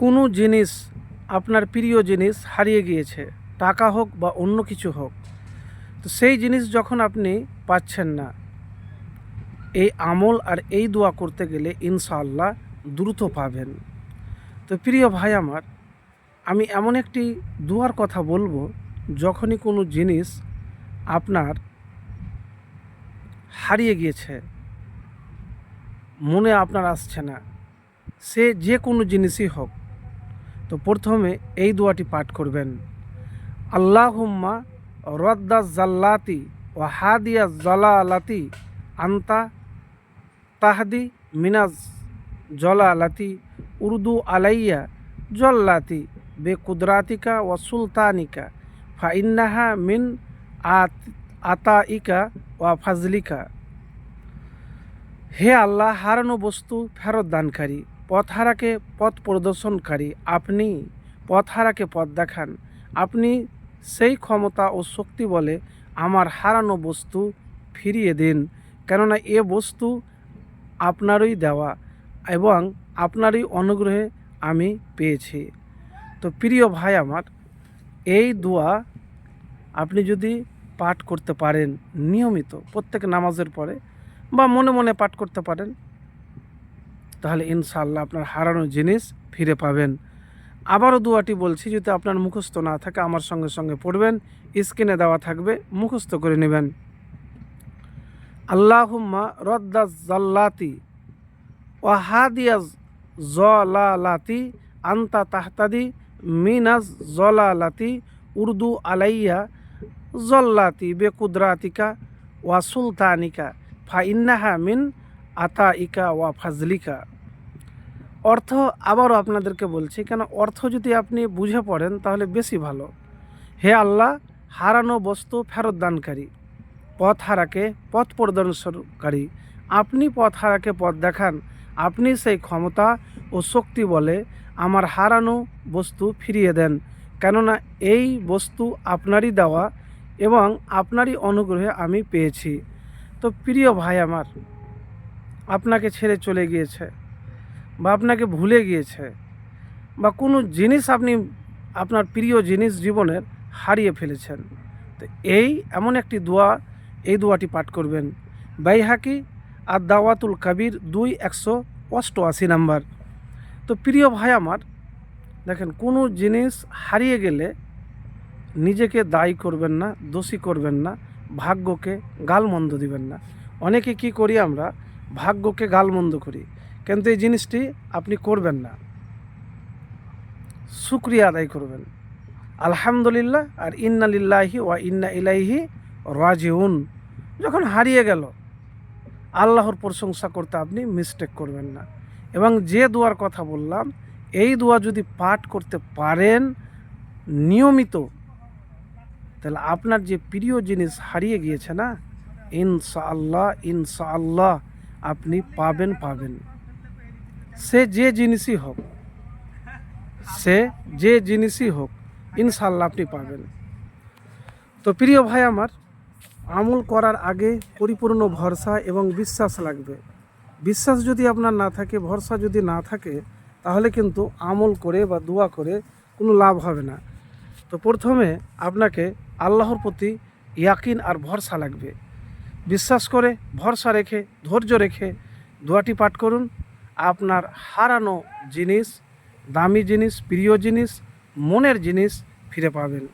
কোনো জিনিস আপনার প্রিয় জিনিস হারিয়ে গিয়েছে, টাকা হোক বা অন্য কিছু হোক, তো সেই জিনিস যখন আপনি পাচ্ছেন না, এই আমল আর এই দোয়া করতে গেলে ইনশাআল্লাহ দ্রুত পাবেন। তো প্রিয় ভাই আমার, আমি এমন একটি দোয়ার কথা বলব, যখনই কোনো জিনিস আপনার হারিয়ে গিয়েছে, মনে আপনার আসছে না, সে যে কোনো জিনিসই হোক তো প্রথমে এই দোয়াটি পাঠ করবেন। আল্লাহুম্মা রদ্দা জাল্লাতি ও হাদিয়া জলালাতি আন্তা তাহদি মিনাজ জলালাতি উর্দু আলাইয়া জল্লাতি বে কুদরাতিকা ও সুলতানিকা ফাইন্নাহা মিন আত, আতাইকা ও ফাজলিকা। হে আল্লাহ হারানো বস্তু ফেরত দানকারী পথহারাকে পথ প্রদর্শনকারী, আপনি পথহারাকে পথ দেখান। আপনি সেই ক্ষমতা ও শক্তি বলে আমার হারানো বস্তু ফিরিয়ে দিন, কেননা এ বস্তু আপনারই দেওয়া এবং আপনারই অনুগ্রহে আমি পেয়েছি। তো প্রিয় ভাই আমার, এই দোয়া আপনি যদি পাঠ করতে পারেন, নিয়মিত প্রত্যেক নামাজের পরে বা মনে মনে পাঠ করতে পারেন তাহলে ইনশাল্লাহ আপনার হারানো জিনিস ফিরে পাবেন। আবারও দুয়াটি বলছি, যদি আপনার মুখস্থ না থাকে, আমার সঙ্গে সঙ্গে পড়বেন, স্ক্রিনে দেওয়া থাকবে, মুখস্থ করে নেবেন। আল্লাহুম্মা রদ্দা জাল্লাতি ওয়াহাদিয়া জলালাতি আন্তা তাহতাদি মিনাজ জলালাতি উর্দু আলাইয়া জল্লাতি বেকুদরাতিকা ওয়া সুলতানিকা, ফাইন্নাহা মিন আতাইকা ওয়া ফাজলিকা। অর্থ আবারও আপনাদেরকে বলছি, কেন অর্থ যদি আপনি বুঝে পড়েন তাহলে বেশি ভালো। হে আল্লাহ, হারানো বস্তু ফেরত দানকারী পথ হারাকে পথ প্রদর্শনকারী। আপনি পথ হারাকে পথ দেখান, আপনি সেই ক্ষমতা ও শক্তি বলে আমার হারানো বস্তু ফিরিয়ে দেন। কেননা এই বস্তু আপনারই দেওয়া এবং আপনারই অনুগ্রহে আমি পেয়েছি। তো প্রিয় ভাই আমার আপনাকে ছেড়ে চলে গিয়েছে বা আপনাকে ভুলে গিয়েছে বা কোনো জিনিস আপনি আপনার প্রিয় জিনিস জীবনের হারিয়ে ফেলেছেন। তো এই এমন একটি দোয়া, এই দোয়াটি পাঠ করবেন। বাইহাকি আর দাওয়াতুল কাবির দুই একশো অষ্টআশি নাম্বার। তো প্রিয় ভাই আমার, দেখেন, কোনো জিনিস হারিয়ে গেলে নিজেকে দায়ী করবেন না, দোষী করবেন না, ভাগ্যকে গালমন্দ দিবেন না। অনেকে কি করি আমরা ভাগ্যকে গালমন্দ করি। কিন্তু এই জিনিসটি আপনি করবেন না। শুক্রিয়া আদায় করবেন। আলহামদুলিল্লাহ আর ইন্না লিল্লাহি ওয়া ইন্না ইলাইহি রাজিউন। যখন হারিয়ে গেল, আল্লাহর প্রশংসা করতে আপনি মিস্টেক করবেন না। এবং যে দোয়ার কথা বললাম, এই দোয়া যদি পাঠ করতে পারেন নিয়মিত, তাহলে আপনার যে প্রিয় জিনিস হারিয়ে গিয়েছে না, ইনশাআল্লাহ ইনশাআল্লাহ আপনি পাবেন পাবেন। সে যে জিনিসই হোক, সে যে জিনিসই হোক ইনশাল্লাহ আপনি পাবেন। তো প্রিয় ভাই আমার, আমল করার আগে পরিপূর্ণ ভরসা এবং বিশ্বাস লাগবে। বিশ্বাস যদি আপনার না থাকে, ভরসা যদি না থাকে, তাহলে কিন্তু আমল করে বা দোয়া করে কোনো লাভ হবে না। তো প্রথমে আপনাকে আল্লাহর প্রতি ইয়াকিন আর ভরসা লাগবে। বিশ্বাস করে, ভরসা রেখে, ধৈর্য রেখে দোয়াটি পাঠ করুন। আপনার হারানো জিনিস, দামি জিনিস, প্রিয় জিনিস, মনের জিনিস ফিরে পাবেন।